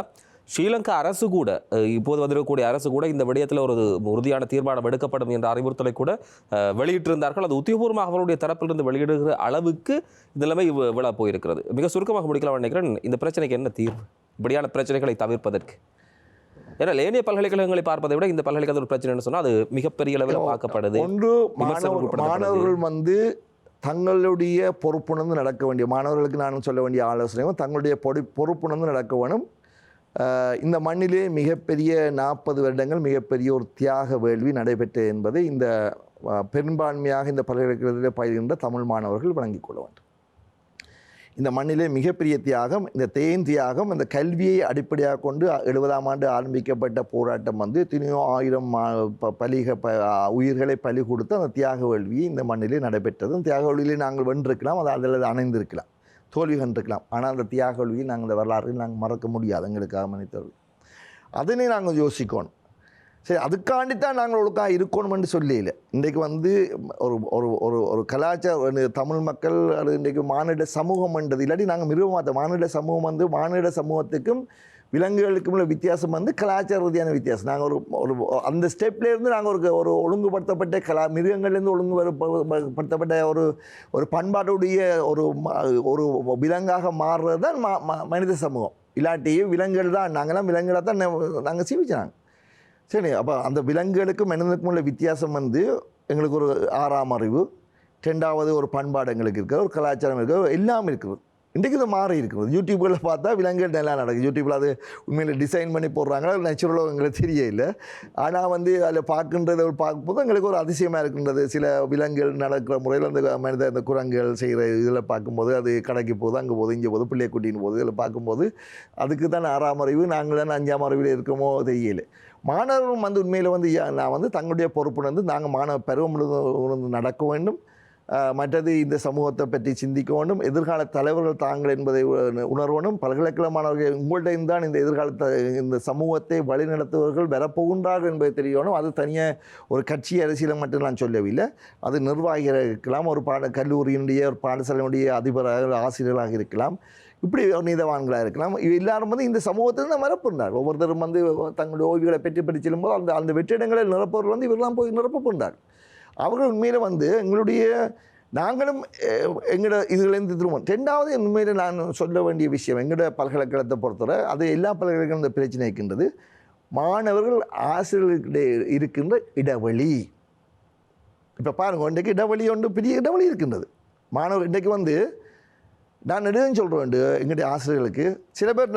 ஸ்ரீலங்கா அரசு கூட இப்போது வந்திருக்கக்கூடிய அரசு கூட இந்த விடயத்தில் ஒரு உறுதியான தீர்மானம் எடுக்கப்படும் என்ற அறிவுறுத்தலை கூட வெளியிட்டிருந்தார்கள். அது உத்தியபூர்வமாக அவருடைய தரப்பிலிருந்து வெளியிடுகிற அளவுக்கு இந்த நிலைமை விழா போயிருக்கிறது. மிக சுருக்கமாக முடிக்கலாம் நினைக்கிறேன். இந்த பிரச்சனைக்கு என்ன தீர்வு? இப்படியான பிரச்சனைகளை தவிர்ப்பதற்கு. ஏன்னா ஏனைய பல்கலைக்கழகங்களை பார்ப்பதை விட இந்த பல்கலைக்கழக ஒரு பிரச்சனைன்னு சொன்னால் அது மிகப்பெரிய அளவில் பார்க்கப்படுது ஒன்று. மாணவர்கள் வந்து தங்களுடைய பொறுப்புணர்ந்து நடக்க வேண்டிய மாணவர்களுக்கு நான் சொல்ல வேண்டிய ஆலோசனையும் தங்களுடைய பொடி பொறுப்புணர்ந்து நடக்க வேணும் இந்த மண்ணிலே மிகப்பெரிய நாற்பது வருடங்கள் மிகப்பெரிய ஒரு தியாக வேள்வி நடைபெற்றது என்பதை இந்த பெரும்பான்மையாக இந்த பல்கலைக்கழகத்தில் பயிர்கின்ற தமிழ் மாணவர்கள் வழங்கிக் கொள்ள வேண்டும் இந்த மண்ணிலே மிகப்பெரிய தியாகம் இந்த தேன் தியாகம் இந்த கல்வியை அடிப்படையாக கொண்டு எழுபதாம் ஆண்டு ஆரம்பிக்கப்பட்ட போராட்டம் வந்து எத்தனையோ ஆயிரம் மா- ப- பலிக ப உயிர்களை பலி கொடுத்து அந்த தியாக வேள்வி இந்த மண்ணிலே நடைபெற்றது. தியாக வேள்வியிலே நாங்கள் வென்றிருக்கலாம் அது அதில் அணைந்திருக்கலாம் தோல்வி கண்டிருக்கலாம். ஆனால் அந்த தியாக வேள்வியை நாங்கள் இந்த வரலாறு நாங்கள் மறக்க முடியாது எங்களுக்காக மனிதர்கள் அதனை நாங்கள் யோசிக்கணும். சரி அதுக்காண்டி தான் நாங்கள் ஒழுக்காக இருக்கணும்னு சொல்லல இன்றைக்கு வந்து ஒரு ஒரு ஒரு ஒரு கலாச்சார தமிழ் மக்கள் அது இன்றைக்கு மானிட சமூகம்ன்றது இல்லாட்டி நாங்கள் மிருகமாத்த மானிட சமூகம் வந்து மானிட சமூகத்துக்கும் விலங்குகளுக்கும் உள்ள வித்தியாசம் வந்து கலாச்சார ரீதியான வித்தியாசம். நாங்கள் ஒரு ஒரு அந்த ஸ்டெப்லேருந்து நாங்கள் ஒரு ஒரு ஒழுங்குபடுத்தப்பட்ட கலா மிருகங்கள்லேருந்து ஒழுங்குபடுத்தப்பட்ட ஒரு ஒரு பண்பாட்டுடைய ஒரு ஒரு விலங்காக மாறுறது தான் ம- மனித சமூகம். இல்லாட்டி விலங்குகள் தான் நாங்களாம் விலங்குகளை தான் நாங்கள் சீவிச்சாங்க சரி அப்போ அந்த விலங்குகளுக்கும் மனிதனுக்கும் உள்ள வித்தியாசம் வந்து எங்களுக்கு ஒரு ஆறாம் அறிவு ரெண்டாவது ஒரு பண்பாடு எங்களுக்கு இருக்குது ஒரு கலாச்சாரம் இருக்குது எல்லாம் இருக்குது. இன்றைக்கு இது மாறி இருக்குது. யூடியூப்களில் பார்த்தா விலங்குகள் நல்லா நடக்குது. யூடியூப்பில் அது உண்மையில் டிசைன் பண்ணி போடுறாங்களா? நேச்சுரலாக எங்களுக்கு தெரியல ஆனால் வந்து அதில் பார்க்கின்றத பார்க்கும்போது எங்களுக்கு ஒரு அதிசயமாக இருக்கின்றது. சில விலங்குகள் நடக்கிற முறையில் அந்த மனித அந்த குரங்குகள் செய்கிற இதில் பார்க்கும்போது அது கடைக்கு போகுது அங்கே போது இங்கே போது பிள்ளைய கூட்டின்னு போது இதில் பார்க்கும்போது அதுக்கு தான் ஆறாம் அறிவு நாங்கள் தான் அஞ்சாம் அறிவில் இருக்கோமோ தெரியல. மாணவர்கள் வந்து உண்மையில் வந்து நான் வந்து தங்களுடைய பொறுப்பு நாங்கள் மாணவ பருவம் நடக்க வேண்டும். மற்றது இந்த சமூகத்தை பற்றி சிந்திக்கணும் எதிர்கால தலைவர்கள் தாங்கள் என்பதை உணர்வனும் பல்கலைக்கழக மாணவர்கள் உங்கள்கிட்ட தான் இந்த எதிர்காலத்தை இந்த சமூகத்தை வழிநடத்துபவர்கள் வரப்போகின்றார்கள் என்பதை தெரியணும். அது தனியாக ஒரு கட்சி அரசியலை மட்டும் நான் சொல்லவில்லை. அது நிர்வாகிகளாக இருக்கலாம் ஒரு பாட கல்லூரியினுடைய ஒரு பாடசாலையினுடைய அதிபராக ஆசிரியர்களாக இருக்கலாம். இப்படி நீதவான்களாக இருக்கலாம். எல்லாரும் வந்து இந்த சமூகத்தில் தான் மறப்புண்டார் ஒவ்வொருத்தரும் வந்து தங்களுடைய ஓய்வுகளை பெற்று பெற்று செல்லும்போது அந்த அந்த வெற்றிடங்களை நிரப்பவர்கள் வந்து இவரெல்லாம் போய் நிரப்பப்பட்டார் அவர்கள் உண்மையில் வந்து எங்களுடைய நாங்களும் எங்களோட இதுலேருந்து திரும்ப ரெண்டாவது உண்மையில் நான் சொல்ல வேண்டிய விஷயம் எங்களோட பல்கலைக்கழகத்தை பொறுத்தவரை அது எல்லா பல்கலைக்கழகம் இந்த பிரச்சனை இருக்கின்றது. மாணவர்கள் ஆசிரியர்களிடையே இருக்கின்ற இடைவெளி. இப்போ பாருங்கள் இன்றைக்கு இடைவெளி ஒன்று பெரிய இடைவெளி இருக்கின்றது. மாணவர் இன்றைக்கு வந்து நான் நெடுதும் சொல்கிறேன் எங்களுடைய ஆசிரியர்களுக்கு. சில பேர்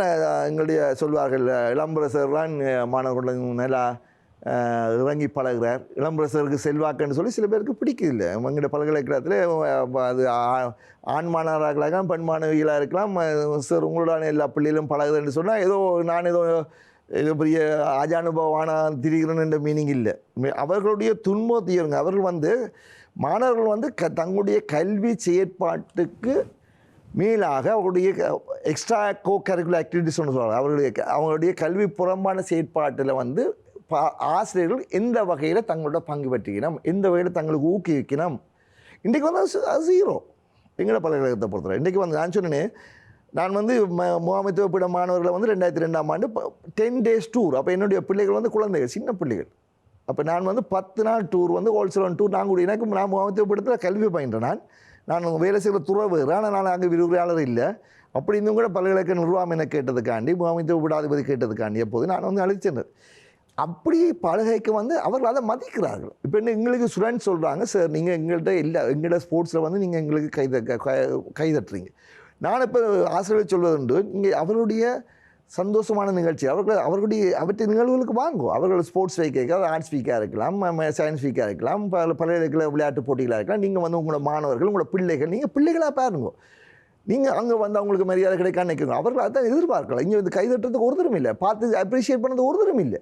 எங்களுடைய சொல்வார்கள் இளம்பரசர்லாம் மாணவர்களுடன் நல்லா இறங்கி பழகுறார். இளம்பரசருக்கு செல்வாக்குன்னு சொல்லி சில பேருக்கு பிடிக்கல எங்களுடைய பல்கலைக்கழகத்தில் அது ஆண் மாணவராக இருக்கலாம் பெண் மாணவிகளாக இருக்கலாம். சார் உங்களோட எல்லா பிள்ளைகளும் பழகுதுன்னு சொன்னால் ஏதோ நான் ஏதோ ஏதோ பெரிய ஆஜானுபவான திரிகிறேன் என்ற மீனிங் இல்லை. மே- அவர்களுடைய துன்பத்தையுங்க அவர்கள் வந்து மாணவர்கள் வந்து க தங்களுடைய கல்வி செயற்பாட்டுக்கு மேலாக அவருடைய எக்ஸ்ட்ரா கோ கரிக்குலர் ஆக்டிவிட்டிஸ் ஒன்று சொல்கிறாங்க அவருடைய அவங்களுடைய கல்வி புறம்பான செயற்பாட்டில் வந்து ஆசிரியர்கள் எந்த வகையில் தங்களோட பங்கு பற்றிக்கணும் எந்த வகையில் தங்களுக்கு ஊக்குவிக்கணும் இன்றைக்கு வந்து அது ஜீரோ எங்களோட பல்கலைக்கழகத்தை பொறுத்தவரை. இன்றைக்கி வந்து நான் சொன்னேன் நான் வந்து ம முகாமைத்துவ பீட மாணவர்களை வந்து ரெண்டாயிரத்தி ரெண்டாம் ஆண்டு டென் டேஸ் டூர் அப்போ என்னுடைய பிள்ளைகள் வந்து குழந்தைகள் சின்ன பிள்ளைகள். அப்போ நான் வந்து பத்து நாள் டூர் வந்து ஹோல்சேல் டூர் நான் கூட எனக்கு நான் முகாமைத்துவ பீடத்தில் கல்வி பயின்றேன் நான். நான் வேலை செய்கிற துறவு ஆனால் நான் அங்கே விரிவுரையாளர் இல்லை. அப்படி இருந்தும் கூட பல்கலைக்கழக நிர்வாகம் என்ன கேட்டதுக்காண்டி முகாமைத்துவ பீடாதிபதி கேட்டதுக்காண்டி எப்போது நான் வந்து அழைச்சேன் அப்படி பலகைக்கு வந்து அவர்கள் அதை மதிக்கிறார்கள். இப்போ என்ன எங்களுக்கு ஸ்டூடெண்ட்ஸ் சொல்கிறாங்க சார் நீங்கள் எங்கள்கிட்ட இல்லை எங்கள்கிட்ட ஸ்போர்ட்ஸில் வந்து நீங்கள் எங்களுக்கு கை கைதட்டுறீங்க நான் இப்போ ஆசிரியர் சொல்வதுண்டு நீங்கள் அவருடைய சந்தோஷமான நிகழ்ச்சி அவர்கள் அவர்களுடைய அவற்றை நிகழ்வுகளுக்கு வாங்கும் அவர்கள் ஸ்போர்ட்ஸ் வைக்க ஆர்ட்ஸ் வீக்காக இருக்கலாம் சயின்ஸ் வீக்காக இருக்கலாம் பல பல்கலைக்கழக விளையாட்டு போட்டிகளாக இருக்கலாம் நீங்கள் வந்து உங்களோட மாணவர்கள் உங்களோட பிள்ளைகள் நீங்கள் பிள்ளைகளாக பாருங்க. நீங்கள் அங்கே வந்து அவங்களுக்கு மரியாதை கிடைக்கான்னு நினைக்கிறோம் அவர்கள் அதான் எதிர்பார்க்கலாம் இங்கே வந்து கைதட்டுறதுக்கு ஒருத்தரும் இல்லை பார்த்து அப்ரிஷியேட் பண்ணது ஒருத்தரும் இல்லை.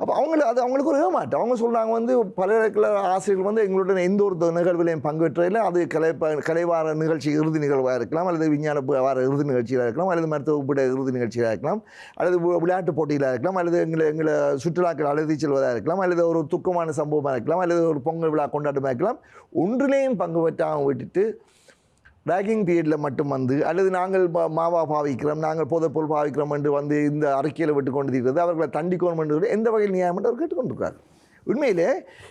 அப்போ அவங்கள அது அவங்களுக்கு ஒரு ஏமாட்டம் அவங்க சொல்கிறாங்க வந்து பல்கலைக்கழக ஆசிரியர்கள் வந்து எங்களுடன் எந்த ஒரு நிகழ்விலையும் பங்கேற்றதில் அது கலை ப- கலைவார நிகழ்ச்சி இறுதி நிகழ்வாக இருக்கலாம். அல்லது விஞ்ஞான வார இறுதி நிகழ்ச்சியாக இருக்கலாம். அல்லது மருத்துவ பீட இறுதி நிகழ்ச்சியாக இருக்கலாம். அல்லது விளையாட்டு போட்டிகளாக இருக்கலாம். அல்லது எங்களை எங்களை சுற்றுலாக்கள் அழுதி செல்வதாக இருக்கலாம். அல்லது ஒரு துக்கமான சம்பவமாக இருக்கலாம். அல்லது ஒரு பொங்கல் விழா கொண்டாட்டமாக இருக்கலாம். ஒன்றிலேயும் பங்கு பெற்றாமல் விட்டுட்டு ரேகிங் பீரியடில் மட்டும் வந்து அல்லது நாங்கள் மாவா பாவிக்கிறோம் நாங்கள் போதைப்பொருள் பாவிக்கிறோம் என்று வந்து இந்த அறிக்கையில் விட்டு கொண்டு இருக்கிறது அவர்களை தண்டிக்கணும் என்று எந்த வகையில் நியாயம் என்று அவர் கேட்டுக்கொண்டிருக்கார். உண்மையிலே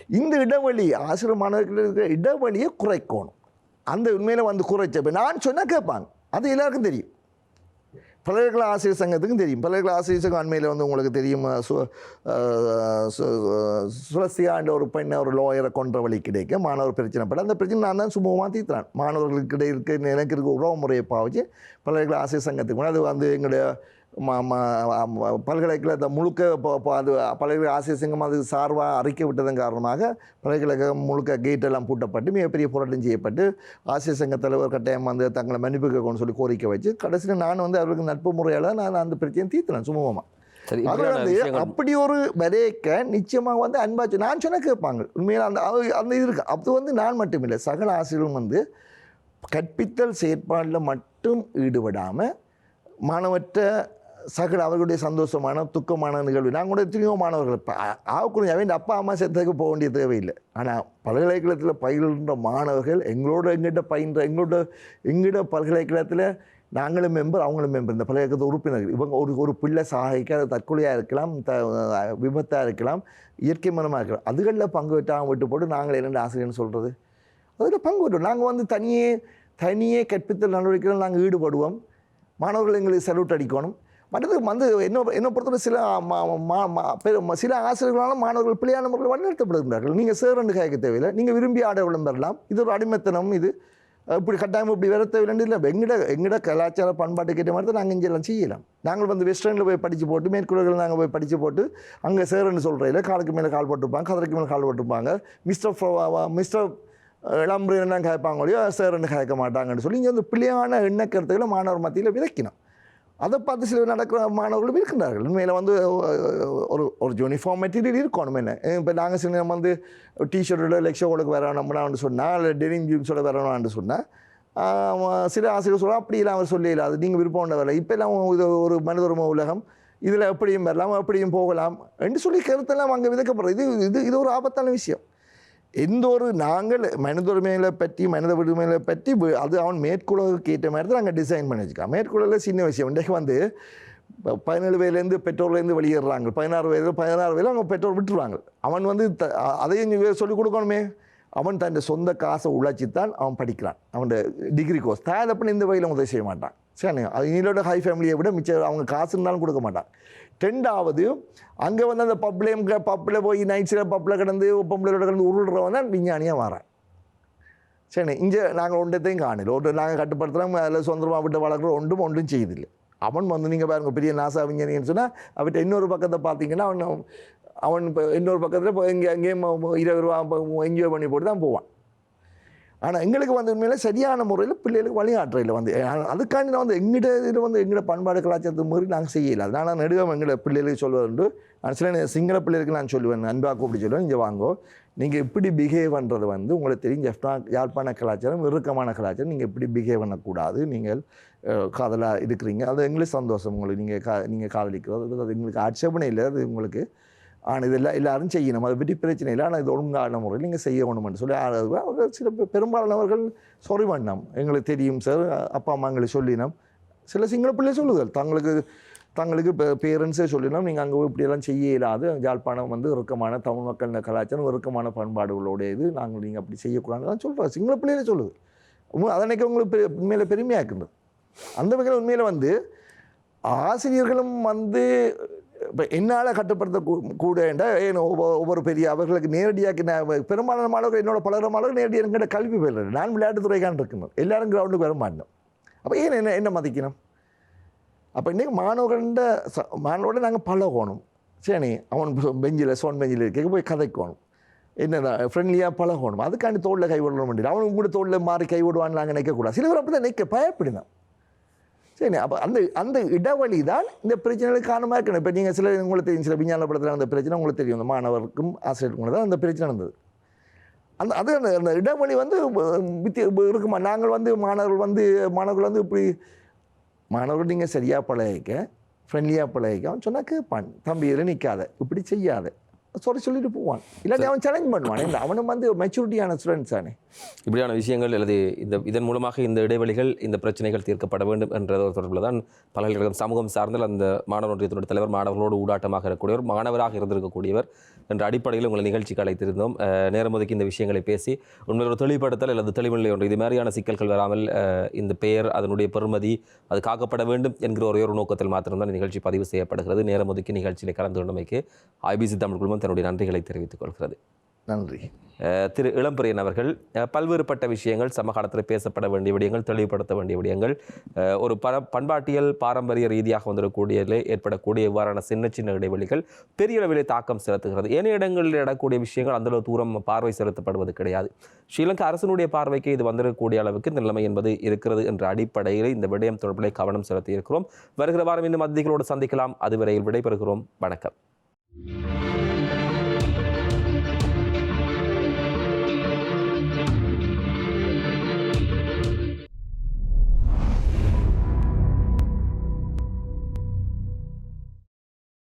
இந்த இடைவெளி ஆசிரியர் மாணவர்கள் இருக்கிற இடைவெளியை குறைக்கணும். அந்த உண்மையில் வந்து குறைச்சப்ப நான் சொன்னால் கேட்பாங்க. அது எல்லாருக்கும் தெரியும். பல்கலைக்கழக ஆசிரியர் சங்கத்துக்கும் தெரியும். பல்கலைக்கழக ஆசிரியர் சங்கம் அண்மையில் வந்து உங்களுக்கு தெரியும் சு சு- ஒரு பெண்ணை ஒரு லோயரை கொன்ற வழி கிடைக்க மாணவர் பிரச்சனை பட அந்த பிரச்சனை நான் தான் சுமூகமாக தீர்த்துறேன். மாணவர்களுக்கு இடையே இருக்க எனக்கு இருக்க உறவு முறையை பாவிச்சு பல்கலைக்கழக ஆசிரியர் சங்கத்துக்கு. அது வந்து எங்களுடைய பல்கலைக்கழகத்தை முழுக்க இப்போ அது பல்கலைக்கழக ஆசிரியர் சங்கம் அது சார்பாக அறிக்கை விட்டதன் காரணமாக பல்கலைக்கழகம் முழுக்க கேட் எல்லாம் பூட்டப்பட்டு மிகப்பெரிய போராட்டம் செய்யப்பட்டு ஆசிரியர் சங்க தலைவர் கட்டாயம் வந்து தங்களை மன்னிப்பு கேட்கணும்னு சொல்லி கோரிக்கை வச்சு கடைசியில் நான் வந்து அவருக்கு நட்பு முறையால் நான் அந்த பிரச்சனையை தீர்த்துறேன் சுமூகமாக சரி அது இப்படியான வந்து அப்படி ஒரு வரைக்க நிச்சயமாக வந்து அன்பாச்சு. நான் சொன்ன கேட்பாங்க. உண்மையில் அந்த அது- அந்த இது இருக்கு. அது வந்து நான் மட்டும் இல்லை சகல ஆசிரியர்களும் வந்து கற்பித்தல் செயற்பாடில் மட்டும் ஈடுபடாமல் மாணவற்ற சகல அவர்களுடைய சந்தோஷமான துக்கமான நிகழ்வு. நாங்கள் கூட எத்தனையோ மாணவர்கள் இப்போ ஆகக்கூடிய அவன் அப்பா அம்மா சேர்த்ததுக்கு போக வேண்டிய தேவையில்லை. ஆனால் பல்கலைக்கழகத்தில் பயில்கின்ற மாணவர்கள் எங்களோட எங்கிட்ட பயின்ற எங்களோட எங்கிட்ட பல்கலைக்கழகத்தில் நாங்களும் மெம்பர் அவங்களும் மெம்பர் இந்த பல்கலைக்கழக உறுப்பினர்கள். இவங்க ஒரு ஒரு பிள்ளை சாகிக்க அது தற்கொலையாக இருக்கலாம் த விபத்தாக இருக்கலாம் இயற்கை மனமாக இருக்கலாம். அதுகளில் பங்கு வெட்டாமல் விட்டு போட்டு நாங்கள் என்னென்ன ஆசிரியர்னு சொல்கிறது அதில் பங்கு விட்டோம் நாங்கள் வந்து தனியே தனியே கற்பித்தல் நடவடிக்கைகள் நாங்கள் ஈடுபடுவோம். மாணவர்கள் எங்களுக்கு சல்யூட் அடிக்கணும். மற்றது வந்து என்ன என்ன பொறுத்தவரை சில மா- மா- மா- பெரு- சில ஆசிரியர்களால் மாணவர்கள் பிள்ளையான முறையில் வழிநடத்தப்படுகின்றார்கள். நீங்கள் சேரண்டு கேட்க தேவையில்லை. நீங்கள் விரும்பி ஆட விளம்பரலாம். இது ஒரு அடிமைத்தனம் இது. இப்படி கட்டாயம் இப்படி வர தேவையில்லை இல்லை. எங்கட எங்கட கலாச்சார பண்பாட்டுக்கு ஏற்ற மாதிரி தான் நாங்கள் இங்கே எல்லாம் செய்யலாம். நாங்கள் வந்து வெஸ்டர்னில் போய் படித்து போட்டு மேற்குலகில் நாங்கள் போய் படித்து போட்டு அங்கே சேருன்னு சொல்கிறதில்ல காலுக்கு மேலே கால் போட்டுருப்பாங்க கதரைக்கு மேலே கால் போட்டுப்பாங்க மிஸ்டர் மிஸ்டர் இளம்புரியன் கேட்பாங்க ஒழியோ சேருன்னு கேட்க மாட்டாங்கன்னு சொல்லி இங்கே வந்து பிள்ளையான எண்ணக்கருத்துக்களை மாணவர் மத்தியில் விதைக்கணும். அதை பார்த்து சில நடக்கிற மாணவர்களும் இருக்கின்றார்கள். உண்மையில் வந்து ஒரு ஒரு யூனிஃபார்ம் மெட்டீரியல் இருக்கணும் என்ன? இப்போ நாங்கள் சில நேரம் வந்து டிஷர்ட்டோட லெக்ஷோகளுக்கு வரணும்னு சொன்னால் இல்லை டெனிம் ஜீன்ஸோட வரணும்னு சொன்னால் சில ஆசிரியர் சொல்ல அப்படியெல்லாம் அவர் சொல்லல அது நீங்கள் விருப்பம் வரல இப்போ எல்லாம் இது ஒரு மனித உரிமை உலகம் இதில் எப்படியும் வரலாம் எப்படியும் போகலாம் என்று சொல்லி கருத்தெல்லாம் அங்கே விதைக்கப்படுறது. இது இது இது ஒரு ஆபத்தான விஷயம். எந்த ஒரு நாங்கள் மனித உரிமைகளை பற்றி மனித விடுமைகளை பற்றி அது அவன் மேற்குலகுக்கு ஏற்ற மாதிரி தான் நாங்கள் டிசைன் பண்ணி வச்சுக்கோம் மேற்குலகில் சின்ன விஷயம். இன்றைக்கு வந்து ப- பதினேழு வயதுலேருந்து பெற்றோர்லேருந்து வெளியேறாங்க பதினாறு வயதில் பதினாறு வயதில் அவங்க பெற்றோர் விட்டுருவாங்க. அவன் வந்து த அதையும் சொல்லிக் கொடுக்கணுமே. அவன் தன் சொந்த காசை உழைச்சி தான் அவன் படிக்கிறான். அவன் டிகிரி கோர்ஸ் தாயதப்பன் இந்த வகையில் உதவி செய்ய மாட்டான் சரி அது இனியோட ஹை ஃபேமிலியை விட மிச்சம் அவங்க காசு இருந்தாலும் கொடுக்க மாட்டான் ரெண்டாவது அங்கே வந்து அந்த பப்லேயும் பப்பில் போய் நைட்ஸில் பப்பில் கிடந்து பம்பளோட கிடந்து உருள்றவன் தான் விஞ்ஞானியாக வரான் சரி இங்கே நாங்கள் ஒன்றத்தையும் காணல. ஒரு நாங்கள் கட்டுப்படுத்துகிறோம் அதில் சொந்தமாக விட்டு வளர்க்குற ஒன்றும் ஒன்றும் செய்யுதில்லை அவன் வந்து நீங்கள் பாருங்கள் பெரிய நாசா விஞ்ஞானின்னு சொன்னால் அவர்கிட்ட இன்னொரு பக்கத்தை பார்த்தீங்கன்னா அவன் அவன் இப்போ இன்னொரு பக்கத்தில் இப்போ எங்கே எங்கேயும் இருபது ரூபா என்ஜாய் பண்ணி போட்டு தான் போவான். ஆனால் எங்களுக்கு வந்து உண்மையில சரியான முறையில் பிள்ளைகளுக்கு வழிகாட்டுறையில் வந்து அதுக்காண்டி நான் வந்து எங்கிட்ட இதில் வந்து எங்களோட பண்பாடு கலாச்சாரத்து மாதிரி நாங்கள் செய்யலை. அதனால் நான் நடுவே எங்களை பிள்ளைகளுக்கு சொல்வதுண்டு சில சிங்கள பிள்ளைகளுக்கு நான் சொல்லுவேன் அன்பா கூப்பிட்டு சொல்லுவேன் இங்கே வாங்கோ. நீங்கள் எப்படி பிஹேவ் பண்ணுறது வந்து உங்களுக்கு தெரியும் ஜெஃப்னா யாழ்ப்பாண கலாச்சாரம் இறுக்கமான கலாச்சாரம். நீங்கள் எப்படி பிஹேவ் பண்ணக்கூடாது? நீங்கள் காதலாக இருக்கிறீங்க. அது எங்களுக்கு சந்தோஷம். உங்களுக்கு நீங்கள் கா நீங்கள் காதலிக்கிறது அது எங்களுக்கு ஆட்சேபனை இல்லை. அது உங்களுக்கு ஆனால் இதெல்லாம் எல்லாரும் செய்யணும் அதை பற்றி பிரச்சனை இல்லை ஆனால் இது ஒழுங்கான முறையில் நீங்கள் செய்யணும்னு சொல்லி அவர்கள் சில பெரும்பாலானவர்கள் சொறி பண்ணோம் எங்களுக்கு தெரியும் சார் அப்பா அம்மா எங்களுக்கு சொல்லினோம் சில சிங்கள பிள்ளை சொல்லுதல் தங்களுக்கு தங்களுக்கு இப்போ பேரண்ட்ஸே சொல்லினோம் நீங்கள் அங்கே இப்படியெல்லாம் செய்ய இல்லாது யாழ்ப்பாணம் வந்து இறுக்கமான தமிழ் மக்கள் கலாச்சாரம் இறுக்கமான பண்பாடுகளோட இது நாங்கள் நீங்கள் அப்படி செய்யக்கூடாதுன்னு சொல்கிறோம் சிங்கள பிள்ளையில சொல்லுது அதனைக்கு உங்களுக்கு உண்மையில பெருமையாக இருக்கின்றது அந்த வகையில் உண்மையில் வந்து ஆசிரியர்களும் வந்து இப்போ என்னால் கட்டுப்படுத்த கூட ஏன் ஒவ்வொரு ஒவ்வொரு பெரிய அவர்களுக்கு நேரடியாக நான் பெரும்பாலான மாணவர்கள் என்னோட பலர மாணவர்கள் நேரடியாக என்கிட்ட கல்வி பயிலுறேன் நான் விளையாட்டுத்துறைக்கான் இருக்கணும். எல்லாரும் கிரவுண்டுக்கு வரமாட்டோம் அப்போ ஏன் என்ன என்ன மதிக்கணும்? அப்போ இன்றைக்கி மாணவர்கள்ட ச மாணவர்களோட நாங்கள் பழகணும். சரி அவன் பெஞ்சில் சோன் பெஞ்சில் இருக்க போய் கதைக்கணும். என்ன ஃப்ரெண்ட்லியாக பழகணும். அதுக்காண்டி தோளில் கை விடணும் அவனுக்கு கூட தோளில் மாறி கை விடுவான்னு நாங்கள் நினைக்கக்கூடாது சில பேர் அப்படி தான் நிற்க பயப்படுதான் சரி அப்போ அந்த அந்த இடைவெளி தான் இந்த பிரச்சனைகளுக்கு காரணமாக இருக்கணும். இப்போ நீங்கள் சில உங்களுக்கு தெரியும் சில விஞ்ஞான படத்தில் அந்த பிரச்சனை உங்களுக்கு தெரியும். இந்த மாணவருக்கும் ஆசிரியருக்கும் தான் அந்த பிரச்சனை இருந்தது அந்த அது அந்த அந்த இடைவெளி வந்து வித்திய இருக்குமா? நாங்கள் வந்து மாணவர்கள் வந்து மாணவர்கள் வந்து இப்படி மாணவர்கள் நீங்கள் சரியாக பழகிக்க ஃப்ரெண்ட்லியாக பழகிக்க. சொன்னாக்க பண் கேட்பான் தம்பி இதில் நிற்காத இப்படி செய்யாத. சொல்லி சொல்லிட்டு போவான். இல்லாட்டி அவன் சேலஞ்ச் பண்ணுவான். அவனும் வந்து மெச்சூரிட்டியான ஸ்டூடெண்ட்ஸ் தானே. இப்படியான விஷயங்கள் அல்லது இந்த இதன் மூலமாக இந்த இடைவெளிகள் இந்த பிரச்சனைகள் தீர்க்கப்பட வேண்டும் என்ற ஒரு தொடர்பில் தான் பல்கலைக்கழகம் சமூகம் சார்ந்த அந்த மாணவர் ஒன்றியத்தினுடைய தலைவர் மாணவர்களோடு ஊடாட்டமாக இருக்கக்கூடியவர் மாணவராக இருந்திருக்கக்கூடியவர் என்ற அடிப்படையில் உங்களை நிகழ்ச்சிக்கு அழைத்திருந்தோம். நேரம் ஒதுக்கி இந்த விஷயங்களை பேசி உண்மையில் ஒரு தெளிவுபடுத்தல் அல்லது தெளிவில்லை ஒன்று இது மாதிரியான சிக்கல்கள் வராமல் இந்த பெயர் அதனுடைய பெருமதி அது காக்கப்பட வேண்டும் என்கிற ஒரே ஒரு நோக்கத்தில் மாத்திரம்தான் நிகழ்ச்சி பதிவு செய்யப்படுகிறது. நேரம் ஒதுக்கி நிகழ்ச்சியில் கலந்து கொண்டமைக்கு ஐபிசி தமிழ் குழுமம் தன்னுடைய நன்றிகளை தெரிவித்துக் கொள்கிறது. நன்றி. திரு இளம்பிரியன் அவர்கள் பல்வேறுபட்ட விஷயங்கள் சமகாலத்தில் பேசப்பட வேண்டிய விடயங்கள் தெளிவுபடுத்த வேண்டிய விடயங்கள் ஒரு பர பண்பாட்டியல் பாரம்பரிய ரீதியாக வந்திருக்கக்கூடியதிலே ஏற்படக்கூடிய இவ்வாறான சின்ன சின்ன இடைவெளிகள் பெரிய அளவிலே தாக்கம் செலுத்துகிறது. ஏனைய இடங்களில் இடக்கூடிய விஷயங்கள் அந்த அளவு தூரம் பார்வை செலுத்தப்படுவது கிடையாது. ஸ்ரீலங்கா அரசினுடைய பார்வைக்கு இது வந்திருக்கக்கூடிய அளவுக்கு நிலைமை என்பது இருக்கிறது என்ற அடிப்படையில் இந்த விடயம் தொடர்பிலே கவனம் செலுத்தி இருக்கிறோம். வருகிற வாரம் இன்னும் அதிகளோடு சந்திக்கலாம். அதுவரையில் விடைபெறுகிறோம். வணக்கம்.